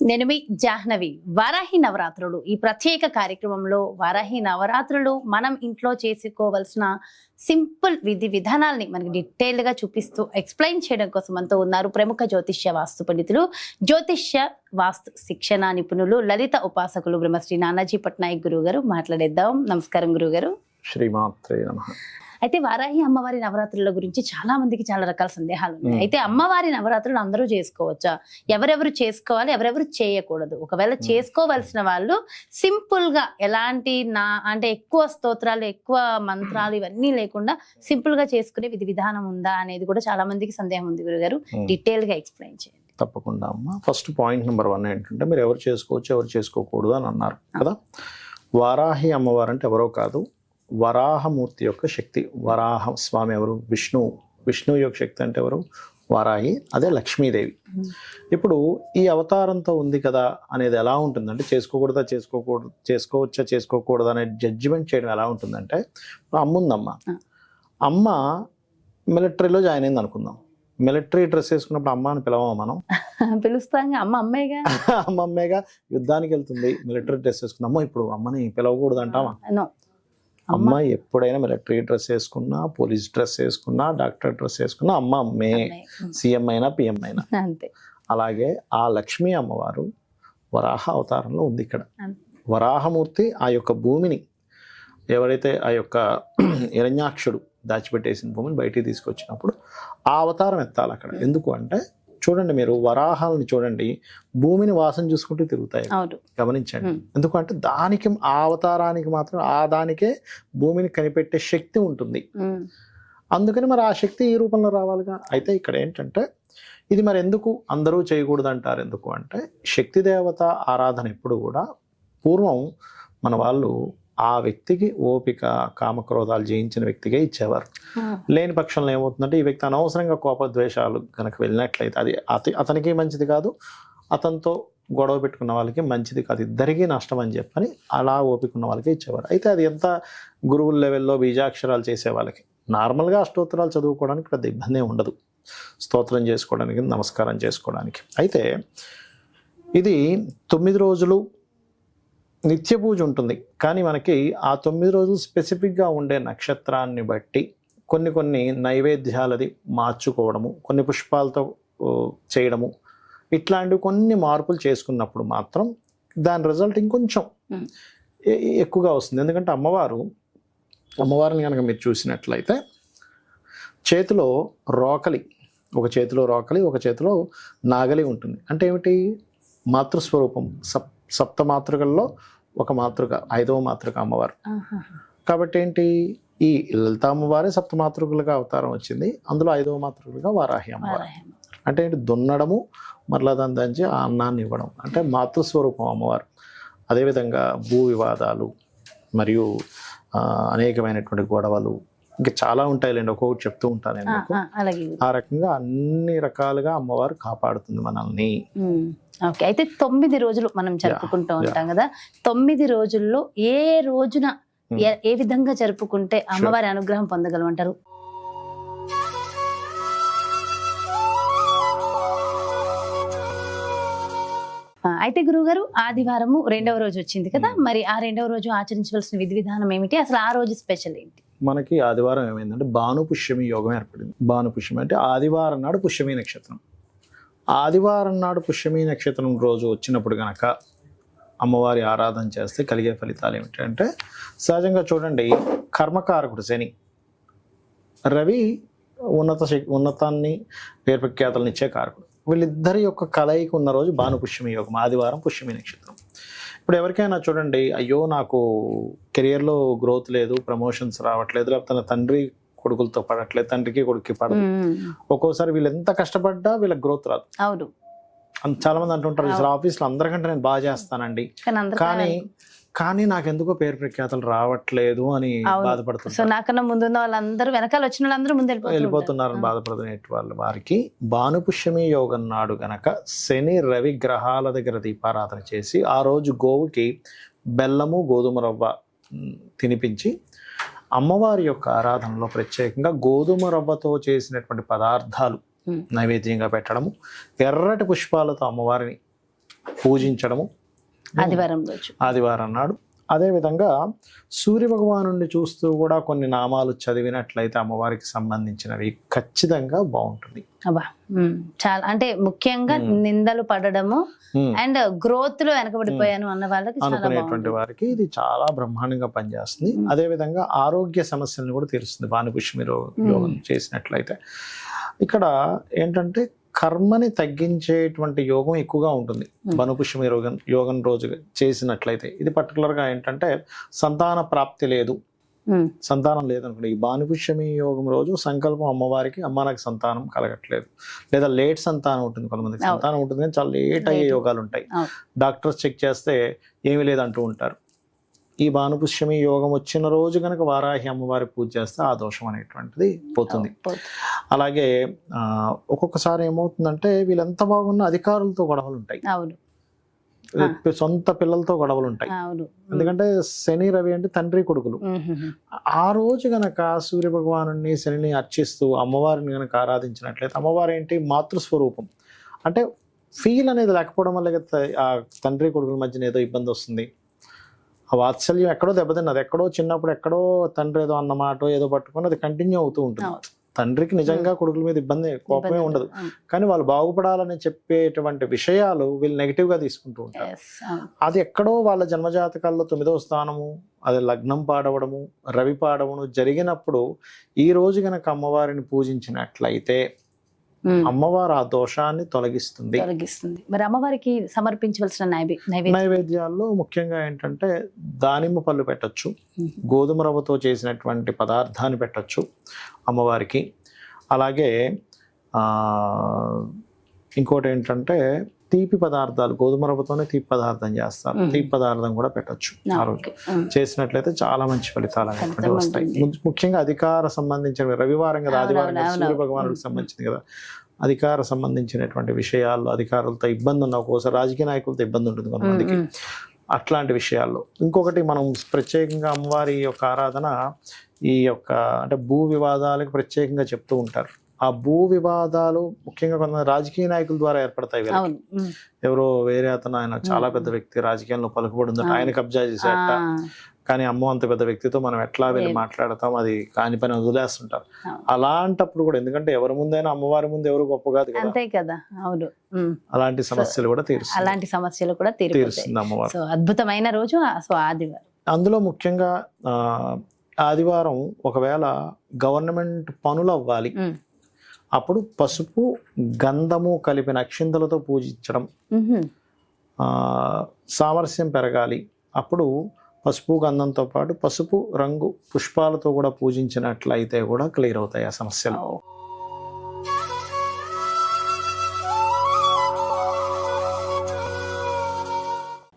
నేను మీ జాహ్నవి. వారాహి నవరాత్రులు. ఈ ప్రత్యేక కార్యక్రమంలో వారాహి నవరాత్రులు మనం ఇంట్లో చేసుకోవాల్సిన సింపుల్ విధి విధానాల్ని మనకి డీటెయిల్గా చూపిస్తూ ఎక్స్ప్లెయిన్ చేయడం కోసం మనతో ఉన్నారు ప్రముఖ జ్యోతిష్య వాస్తు పండితులు జ్యోతిష్య వాస్తు శిక్షణ నిపుణులు లలిత ఉపాసకులు బ్రహ్మశ్రీ నానాజీ పట్నాయక్ గురువు గారు మాట్లాడేద్దాం. నమస్కారం గురువు గారు శ్రీమాత్రే నమ. అయితే వారాహి అమ్మవారి నవరాత్రుల గురించి చాలా మందికి చాలా రకాల సందేహాలు ఉన్నాయి. అయితే అమ్మవారి నవరాత్రులు అందరూ చేసుకోవచ్చా? ఎవరెవరు చేసుకోవాలి ఎవరెవరు చేయకూడదు? ఒకవేళ చేసుకోవలసిన వాళ్ళు సింపుల్గా ఎలాంటి నా అంటే ఎక్కువ స్తోత్రాలు ఎక్కువ మంత్రాలు ఇవన్నీ లేకుండా సింపుల్గా చేసుకునే విధి విధానం ఉందా అనేది కూడా చాలా మందికి సందేహం ఉంది గురుగారు. డీటెయిల్గా ఎక్స్ప్లెయిన్ చేయండి. తప్పకుండా అమ్మ. ఫస్ట్ పాయింట్ నెంబర్ వన్ ఏంటంటే మీరు ఎవరు చేసుకోవచ్చు ఎవరు చేసుకోకూడదు అని అన్నారు కదా? వారాహి అమ్మవారు అంటే ఎవరో కాదు వరాహమూర్తి యొక్క శక్తి. వరాహ స్వామి ఎవరు? విష్ణు. విష్ణువు యొక్క శక్తి అంటే ఎవరు? వారాహి అదే లక్ష్మీదేవి. ఇప్పుడు ఈ అవతారంతో ఉంది కదా అనేది ఎలా ఉంటుందంటే చేసుకోకూడదా చేసుకోకూడదు చేసుకోవచ్చా చేసుకోకూడదా అనే జడ్జిమెంట్ చేయడం ఎలా ఉంటుందంటే ఇప్పుడు అమ్మ ఉందమ్మ. ఆ. అమ్మ మిలిటరీలో జాయిన్ అయింది అనుకుందాం. మిలిటరీ డ్రెస్ వేసుకున్నప్పుడు అమ్మ అని పిలవమా మనం? పిలుస్తాం అమ్మ అమ్మాయిగా అమ్మ అమ్మేగా. యుద్ధానికి వెళ్తుంది. మిలిటరీ డ్రెస్ వేసుకున్న అమ్మ ఇప్పుడు అమ్మని పిలవకూడదు అంటావా నో అమ్మ. ఎప్పుడైనా మిలిటరీ డ్రెస్ వేసుకున్నా పోలీస్ డ్రెస్ వేసుకున్నా డాక్టర్ డ్రెస్ వేసుకున్నా అమ్మ అమ్మే. సీఎం అయినా పిఎం అయినా. అంతే. అలాగే ఆ లక్ష్మీ అమ్మవారు వరాహ అవతారంలో ఉంది ఇక్కడ. వరాహమూర్తి ఆ యొక్క భూమిని ఎవరైతే ఆ యొక్క హిరణ్యాక్షుడు దాచిపెట్టేసిన భూమిని బయటికి తీసుకొచ్చినప్పుడు ఆ అవతారం ఎత్తాలి అక్కడ ఎందుకు అంటే చూడండి మీరు వరాహాలని చూడండి భూమిని వాసన చూసుకుంటూ తిరుగుతాయి. గమనించండి. ఎందుకంటే దానికి ఆ అవతారానికి మాత్రం ఆ దానికే భూమిని కనిపెట్టే శక్తి ఉంటుంది. అందుకని మరి ఆ శక్తి ఈ రూపంలో రావాలిగా? అయితే ఇక్కడ ఏంటంటే ఇది మరి ఎందుకు అందరూ చేయకూడదు అంటారు ఎందుకు అంటే శక్తి దేవత ఆరాధన ఎప్పుడు కూడా పూర్వం మన వాళ్ళు ఆ వ్యక్తికి ఓపిక కామక్రోధాలు జయించిన వ్యక్తిగా ఇచ్చేవారు. లేని పక్షంలో ఏమవుతుందంటే ఈ వ్యక్తి అనవసరంగా కోపద్వేషాలు కనుక వెళ్ళినట్లయితే అది అతి అతనికి మంచిది కాదు అతనితో గొడవ పెట్టుకున్న వాళ్ళకి మంచిది కాదు. ఇద్దరికీ నష్టం అని చెప్పని అలా ఓపిక ఉన్న వాళ్ళకి ఇచ్చేవారు. అయితే అది ఎంత గురువుల లెవెల్లో బీజాక్షరాలు చేసే వాళ్ళకి? నార్మల్గా అష్టోత్తరాలు చదువుకోవడానికి పెద్ద ఇబ్బంది ఉండదు. స్తోత్రం చేసుకోవడానికి నమస్కారం చేసుకోవడానికి. అయితే ఇది తొమ్మిది రోజులు నిత్య పూజ ఉంటుంది. కానీ మనకి ఆ తొమ్మిది రోజులు స్పెసిఫిక్గా ఉండే నక్షత్రాన్ని బట్టి కొన్ని కొన్ని నైవేద్యాలది మార్చుకోవడము కొన్ని పుష్పాలతో చేయడము ఇట్లాంటివి కొన్ని మార్పులు చేసుకున్నప్పుడు మాత్రం దాని రిజల్ట్ ఇంకొంచెం ఎక్కువగా వస్తుంది. ఎందుకంటే అమ్మవారు అమ్మవారిని కనుక మీరు చూసినట్లయితే చేతిలో రోకలి ఒక చేతిలో రోకలి ఒక చేతిలో నాగలి ఉంటుంది. అంటే ఏమిటి? మాతృస్వరూపం సప్ సప్త మాతృకల్లో ఒక మాతృక ఐదవ మాతృక అమ్మవారు. కాబట్టి ఏంటి ఈ లలిత అమ్మవారే సప్త మాతృకులుగా అవతారం వచ్చింది. అందులో ఐదవ మాతృకులుగా వారాహి అమ్మవారు. అంటే ఏంటి? దున్నడము మరలా దాని దంచి ఆ అన్నాన్ని ఇవ్వడం. అంటే మాతృస్వరూపం అమ్మవారు. అదేవిధంగా భూ వివాదాలు మరియు అనేకమైనటువంటి గొడవలు. ఇంకా చాలా ఉంటాయిలేండి. ఒక్కొక్కటి చెప్తూ ఉంటాను నేను ఆ, రకంగా అన్ని రకాలుగా అమ్మవారు కాపాడుతుంది మనల్ని. ఓకే. అయితే తొమ్మిది రోజులు మనం జరుపుకుంటూ. ఉంటాం కదా. తొమ్మిది రోజుల్లో ఏ రోజున. ఏ- విధంగా జరుపుకుంటే అమ్మవారి అనుగ్రహం పొందగలమంటారు? అయితే గురువుగారు ఆదివారము రెండవ రోజు వచ్చింది కదా. మరి ఆ రెండవ రోజు ఆచరించవలసిన విధి విధానం ఏమిటి? అసలు ఆ రోజు స్పెషల్ ఏంటి? మనకి ఆదివారం ఏమైందంటే భాను పుష్యమి యోగం ఏర్పడింది. భాను పుష్యమి అంటే ఆదివారం నాడు పుష్యమి నక్షత్రం. ఆదివారం నాడు పుష్యమి నక్షత్రం రోజు వచ్చినప్పుడు కనుక అమ్మవారి ఆరాధన చేస్తే కలిగే ఫలితాలు ఏమిటంటే సహజంగా చూడండి కర్మకారకుడు శని. రవి ఉన్నత శక్తి ఉన్నతాన్ని పేర్పఖ్యాతలను ఇచ్చే కారకుడు. వీళ్ళిద్దరి యొక్క కలయిక ఉన్న రోజు భాను పుష్యమి యోగం ఆదివారం పుష్యమి నక్షత్రం. ఇప్పుడు ఎవరికైనా చూడండి అయ్యో నాకు కెరియర్లో గ్రోత్ లేదు ప్రమోషన్స్ రావట్లేదు లేకపోతే తన తండ్రి కొడుకులతో పడట్లేదు తండ్రికి కొడుక్కి పడదు. ఒక్కోసారి వీళ్ళు ఎంత కష్టపడ్డా వీళ్ళకి గ్రోత్ రాదు. అవును. చాలా మంది అంటుంటారు అసలు ఆఫీస్లో అందరికంటే నేను బాగా చేస్తానండి. కానీ కానీ నాకెందుకో పేరు ప్రఖ్యాతలు రావట్లేదు అని అవును. సో నాకన్నా ముందున్న వాళ్ళందరూ వెనకాల వచ్చిన వాళ్ళందరూ ముందు వెళ్ళిపోతూ వెళ్ళిపోతున్నారని. బాధపడుతున్న వాళ్ళ వారికి భానుపుష్యమి యోగం నాడు గనక శని రవి గ్రహాల దగ్గర దీపారాధన చేసి ఆ రోజు గోవుకి బెల్లము గోధుమ రవ్వ తినిపించి అమ్మవారి యొక్క ఆరాధనలో ప్రత్యేకంగా గోధుమ రవ్వతో చేసినటువంటి పదార్థాలు. నైవేద్యంగా పెట్టడము ఎర్రటి పుష్పాలతో అమ్మవారిని పూజించడము ఆదివారం రోజు ఆదివారం నాడు అదేవిధంగా సూర్య భగవాను చూస్తూ కూడా కొన్ని నామాలు చదివినట్లయితే అమ్మవారికి సంబంధించినవి ఖచ్చితంగా బాగుంటుంది అబ్బా చాలా అంటే ముఖ్యంగా. నిందలు పడడము. అండ్ గ్రోత్లో వెనకబడిపోయాను అన్న వాళ్ళకి అనుకునేటువంటి వారికి ఇది చాలా బ్రహ్మాండంగా పనిచేస్తుంది ఉమ్. అదే విధంగా ఆరోగ్య సమస్యలను కూడా తీరుస్తుంది భానుపుష్మి. యోగం చేసినట్లయితే ఇక్కడ ఏంటంటే కర్మని తగ్గించేటువంటి యోగం ఎక్కువగా ఉంటుంది. ఉమ్. భానుపుష్మి యోగం యోగం రోజు చేసినట్లయితే. ఇది particular గా ఏంటంటే సంతాన ప్రాప్తి లేదు. ఉమ్, సంతానం లేదనుకోండి. ఈ భానుపుష్యమి యోగం రోజు సంకల్పం అమ్మవారికి అమ్మ నాకు సంతానం కలగట్లేదు. లేదా లేట్ సంతానం ఉంటుంది కొంతమందికి. సంతానం ఉంటుంది కానీ చాలా లేట్ అయ్యే. యోగాలు ఉంటాయి. డాక్టర్స్ చెక్ చేస్తే ఏమీ లేదంటూ ఉంటారు. ఈ భానుపుష్యమి యోగం వచ్చిన రోజు కనుక వారాహి అమ్మవారి పూజ చేస్తే ఆ దోషం అనేటువంటిది పోతుంది. అలాగే ఒక్కొక్కసారి ఏమవుతుందంటే వీళ్ళు ఎంత బాగున్న అధికారులతో గొడవలు ఉంటాయి సొంత పిల్లలతో గొడవలు ఉంటాయి ఎందుకంటే శని రవి అంటే తండ్రి కొడుకులు. ఆ రోజు గనక సూర్య భగవాను శనిని అర్చిస్తూ అమ్మవారిని గనక ఆరాధించినట్లయితే అమ్మవారు ఏంటి మాతృస్వరూపం. అంటే ఫీల్ అనేది లేకపోవడం వల్ల ఆ తండ్రి కొడుకుల మధ్యన ఏదో ఇబ్బంది వస్తుంది ఆ వాత్సల్యం ఎక్కడో దెబ్బతిన్నది ఎక్కడో చిన్నప్పుడు ఎక్కడో తండ్రి ఏదో అన్న మాట ఏదో పట్టుకొని అది కంటిన్యూ అవుతూ ఉంటుంది. తండ్రికి నిజంగా కొడుకుల మీద ఇబ్బంది కోపమే ఉండదు. కానీ వాళ్ళు బాగుపడాలని చెప్పేటువంటి విషయాలు వీళ్ళు నెగిటివ్గా తీసుకుంటూ ఉంటారు. అది ఎక్కడో వాళ్ళ జన్మజాతకాల్లో తొమ్మిదవ స్థానము అది లగ్నం పాడవడము రవి పాడవము జరిగినప్పుడు ఈ రోజు గనక అమ్మవారిని పూజించినట్లయితే అమ్మవారు ఆ దోషాన్ని తొలగిస్తుంది. తొలగిస్తుంది. మరి అమ్మవారికి సమర్పించవలసిన నైవే- నైవేద్యం? నైవేద్యాల్లో ముఖ్యంగా ఏంటంటే దానిమ్మ పళ్ళు పెట్టొచ్చు. గోధుమ రవ్వతో చేసినటువంటి పదార్థాన్ని పెట్టొచ్చు అమ్మవారికి. అలాగే ఇంకోటి ఏంటంటే తీపి పదార్థాలు గోధుమ రవ్వతోనే తీపి పదార్థం చేస్తారు. తీపి పదార్థం కూడా పెట్టొచ్చు ఆ రోజు. చేసినట్లయితే చాలా మంచి ఫలితాలు అనేటువంటివి ఫలితం వస్తాయి. ముఖ్యంగా అధికార సంబంధించిన రవివారం కదా ఆదివారం కదా, సూర్య. భగవానుడికి సంబంధించింది కదా. అధికార సంబంధించినటువంటి విషయాల్లో అధికారులతో ఇబ్బంది ఉన్న ఒక్కోసారి రాజకీయ నాయకులతో ఇబ్బంది ఉంటుంది కొంతమందికి. అట్లాంటి విషయాల్లో. ఇంకొకటి మనం ప్రత్యేకంగా అమ్మవారి యొక్క ఆరాధన ఈ యొక్క అంటే భూ వివాదాలకు ప్రత్యేకంగా చెప్తూ ఉంటారు. ఆ భూ వివాదాలు ముఖ్యంగా కొంతమంది రాజకీయ నాయకుల ద్వారా ఏర్పడతాయి వీళ్ళకి. ఎవరో వేరే అతను ఆయన చాలా. పెద్ద వ్యక్తి రాజకీయాల్లో పలుకుబడి ఉందట. ఆయన కబ్జా చేసేట కానీ అమ్మో అంత పెద్ద వ్యక్తితో మనం ఎట్లా వెళ్ళి. మాట్లాడతాం అది కాని పని వదిలేస్తుంటారు. అలాంటప్పుడు కూడా ఎందుకంటే ఎవరి ముందైనా అమ్మవారి ముందు ఎవరు గొప్ప కాదు అంతే కదా అవును. అలాంటి సమస్యలు కూడా తీరుస్తుంది అలాంటి సమస్యలు కూడా తీరుస్తుంది అమ్మవారు సో అద్భుతమైన రోజు సో ఆదివారం అందులో ముఖ్యంగా ఆదివారం ఒకవేళ గవర్నమెంట్ పనులు అవ్వాలి. అప్పుడు పసుపు గంధము కలిపిన అక్షింతలతో పూజించడం. సామరస్యం పెరగాలి. అప్పుడు పసుపు గంధంతో పాటు పసుపు రంగు పుష్పాలతో కూడా పూజించినట్లయితే కూడా క్లియర్ అవుతాయి ఆ సమస్యలు. ఓ.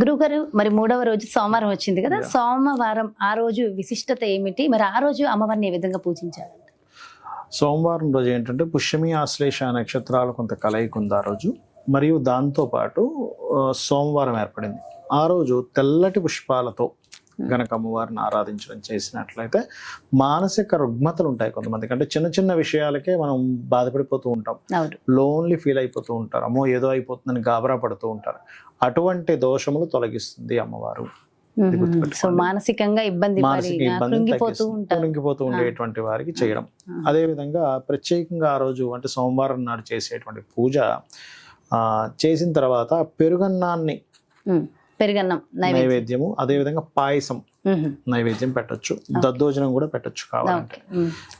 గురుగారు మరి మూడవ రోజు సోమవారం వచ్చింది కదా. సోమవారం ఆ రోజు విశిష్టత ఏమిటి? మరి ఆ రోజు అమ్మవారిని ఏ విధంగా పూజించాలి సోమవారం రోజు ఏంటంటే పుష్యమి ఆశ్లేష నక్షత్రాలు కొంత కలయిక ఉంది ఆ రోజు. మరియు దాంతోపాటు సోమవారం ఏర్పడింది. ఆ రోజు తెల్లటి పుష్పాలతో గనక అమ్మవారిని ఆరాధించడం చేసినట్లయితే మానసిక రుగ్మతలు ఉంటాయి కొంతమందికి. అంటే చిన్న చిన్న విషయాలకే మనం బాధపడిపోతూ ఉంటాం. లోన్లీ ఫీల్ అయిపోతూ ఉంటారు. అమ్మో ఏదో అయిపోతుందని గాబరా పడుతూ ఉంటారు. అటువంటి దోషములు తొలగిస్తుంది అమ్మవారు. సో మానసికంగా ఇబ్బంది మానసిక ఆ, ఇబ్బందిని కృంగిపోతూ ఉండేటువంటి వారికి చేయడం. అదే విధంగా ప్రత్యేకంగా ఆ రోజు అంటే సోమవారం నాడు చేసేటువంటి పూజ ఆ, చేసిన తర్వాత పెరుగన్నాన్ని. పెరుగన్నం నైవేద్యం నైవేద్యము అదే విధంగా పాయసం. నైవేద్యం పెట్టొచ్చు. దద్దోజనం కూడా పెట్టొచ్చు కావాలంటే.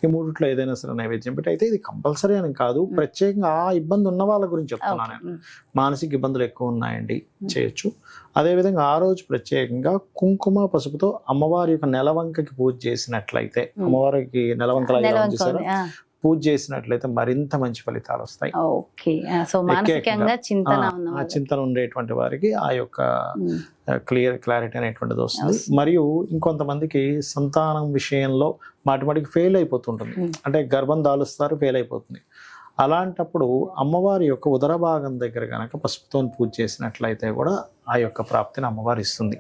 ఈ మూడిట్లో ఏదైనా సరే నైవేద్యం పెట్టి అయితే ఇది కంపల్సరీ అని కాదు. ప్రత్యేకంగా ఆ ఇబ్బంది ఉన్న వాళ్ళ గురించి చెప్తున్నాను. నేను. మానసిక ఇబ్బందులు ఎక్కువ ఉన్నాయండి. చేయొచ్చు. అదేవిధంగా ఆ రోజు ప్రత్యేకంగా కుంకుమ పసుపుతో అమ్మవారి యొక్క నెలవంకకి పూజ చేసినట్లయితే. అమ్మవారికి నెలవంకలు చేశారు. పూజ చేసినట్లయితే మరింత మంచి ఫలితాలు వస్తాయి ఆ. చింతన ఉండేటువంటి వారికి ఆ యొక్క క్లియర్ క్లారిటీ అనేటువంటిది వస్తుంది. మరియు ఇంకొంతమందికి సంతానం విషయంలో మాటి మాటికి ఫెయిల్ అయిపోతుంటుంది. అంటే గర్భం దాలుస్తారు ఫెయిల్ అయిపోతుంది అలాంటప్పుడు అమ్మవారి యొక్క ఉదర భాగం దగ్గర కనుక పసుపుతో పూజ చేసినట్లయితే కూడా ఆ యొక్క ప్రాప్తిని అమ్మవారు ఇస్తుంది.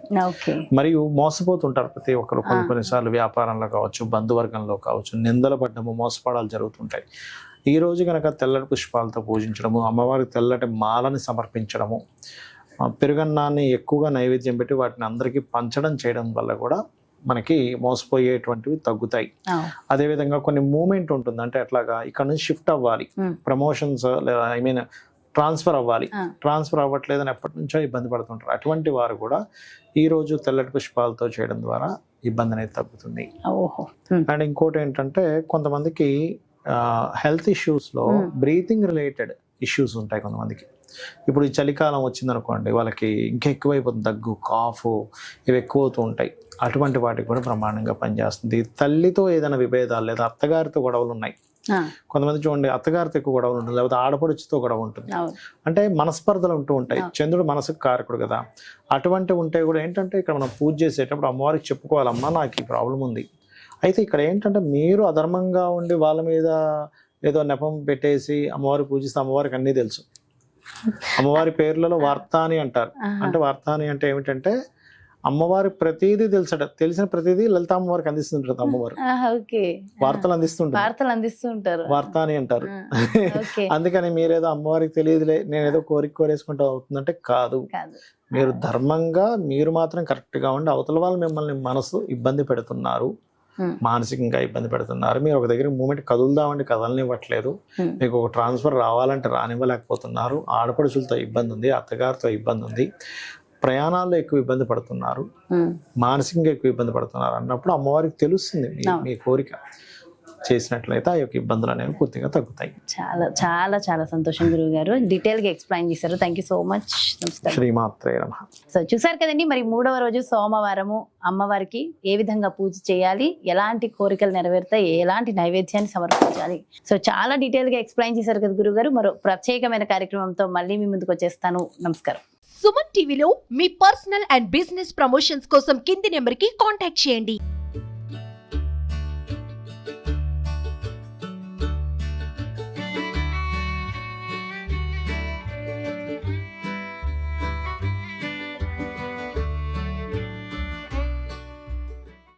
మరియు మోసపోతుంటారు ప్రతి ఒక్కరు. కొన్ని. కొన్నిసార్లు వ్యాపారంలో కావచ్చు బంధువర్గంలో కావచ్చు నిందలు పడ్డము మోసపడాలు జరుగుతుంటాయి. ఈ రోజు కనుక తెల్లటి పుష్పాలతో పూజించడము అమ్మవారికి తెల్లటి మాలని సమర్పించడము పెరుగన్నాన్ని ఎక్కువగా నైవేద్యం పెట్టి వాటిని అందరికీ పంచడం చేయడం వల్ల కూడా మనకి మోసపోయేటువంటివి తగ్గుతాయి. అదేవిధంగా కొన్ని మూమెంట్ ఉంటుంది అంటే అట్లాగా ఇక్కడ నుంచి షిఫ్ట్ అవ్వాలి. ప్రమోషన్స్ లేదా ఐ మీన్ ట్రాన్స్ఫర్ అవ్వాలి. ట్రాన్స్ఫర్ అవ్వట్లేదని ఎప్పటి నుంచో ఇబ్బంది పడుతుంటారు. అటువంటి వారు కూడా ఈ రోజు తెల్లటి పుష్పాలతో చేయడం ద్వారా ఇబ్బంది అనేది తగ్గుతుంది. అండ్ ఇంకోటి ఏంటంటే కొంతమందికి హెల్త్ ఇష్యూస్లో. బ్రీతింగ్ రిలేటెడ్ ఇష్యూస్ ఉంటాయి కొంతమందికి. ఇప్పుడు ఈ చలికాలం వచ్చిందనుకోండి వాళ్ళకి ఇంకా ఎక్కువైపోతుంది. దగ్గు కాఫ్ ఇవి ఎక్కువ అవుతూ ఉంటాయి. అటువంటి వాటికి కూడా బ్రహ్మాండంగా పనిచేస్తుంది. తల్లితో ఏదైనా విభేదాలు లేదా అత్తగారితో గొడవలు ఉన్నాయి. కొంతమంది చూడండి అత్తగారితో ఎక్కువ గొడవలు ఉంటుంది లేకపోతే ఆడపడుచుతో గొడవ ఉంటుంది. అంటే మనస్పర్ధలు ఉంటూ ఉంటాయి. చంద్రుడు మనసుకు కారకుడు కదా. అటువంటి ఉంటే కూడా ఏంటంటే ఇక్కడ మనం పూజ చేసేటప్పుడు అమ్మవారికి చెప్పుకోవాలమ్మా నాకు ఈ ప్రాబ్లం ఉంది. అయితే ఇక్కడ ఏంటంటే మీరు అధర్మంగా ఉండి వాళ్ళ మీద ఏదో నెపం పెట్టేసి అమ్మవారి పూజిస్తే అమ్మవారికి అన్నీ తెలుసు. అమ్మవారి పేర్లలో వార్తాని అంటారు. అంటే వార్తాని అంటే ఏమిటంటే అమ్మవారి ప్రతిదీ తెలుసట. తెలిసిన ప్రతిదీ లలిత అమ్మవారికి అందిస్తుంటారు అమ్మవారు. వార్తలు అందిస్తుంటారు. వార్తలు అందిస్తూ ఉంటారు వార్తాని అంటారు. అందుకని మీరేదో అమ్మవారికి తెలియదులే నేను ఏదో కోరిక కోరేసుకుంటూ అవుతుందంటే కాదు. మీరు ధర్మంగా మీరు మాత్రం correct గా ఉండి అవతల వాళ్ళు మిమ్మల్ని మనసు ఇబ్బంది పెడుతున్నారు. మానసికంగా ఇబ్బంది పెడుతున్నారు. మీరు ఒక దగ్గర మూమెంట్ కదులుదామంటే కదలనివ్వట్లేదు. మీకు ఒక ట్రాన్స్ఫర్ రావాలంటే రానివ్వలేకపోతున్నారు. ఆడపడుచులతో ఇబ్బంది ఉంది అత్తగారితో ఇబ్బంది ఉంది ప్రయాణాల్లో ఎక్కువ ఇబ్బంది పడుతున్నారు. మానసికంగా ఎక్కువ ఇబ్బంది పడుతున్నారు అన్నప్పుడు అమ్మవారికి తెలుస్తుంది. మీ కోరిక చేసినట్లయితే ఆ యొక్క ఇబ్బందులు అనేవి పూర్తిగా తగ్గుతాయి. చాలా చాలా చాలా సంతోషం గురువు గారు. డీటెయిల్గా ఎక్స్ప్లెయిన్ చేశారు. థ్యాంక్ యూ సో మచ్ నమస్కారం. శ్రీమాత్రే నమ. సో చూసారు కదండి మరి మూడవ రోజు సోమవారము అమ్మవారికి ఏ విధంగా పూజ చేయాలి ఎలాంటి కోరికలు నెరవేరుతాయి ఎలాంటి నైవేద్యాన్ని సమర్పించాలి? సో చాలా డీటెయిల్గా ఎక్స్ప్లెయిన్ చేశారు కదా గురువు గారు. మరో ప్రత్యేకమైన కార్యక్రమంతో మళ్ళీ మీ ముందుకు వచ్చేస్తాను. నమస్కారం. సుమన్ టీవీలో మీ పర్సనల్ అండ్ బిజినెస్ ప్రమోషన్స్ కోసం కింది నెంబర్కి కాంటాక్ట్ చేయండి.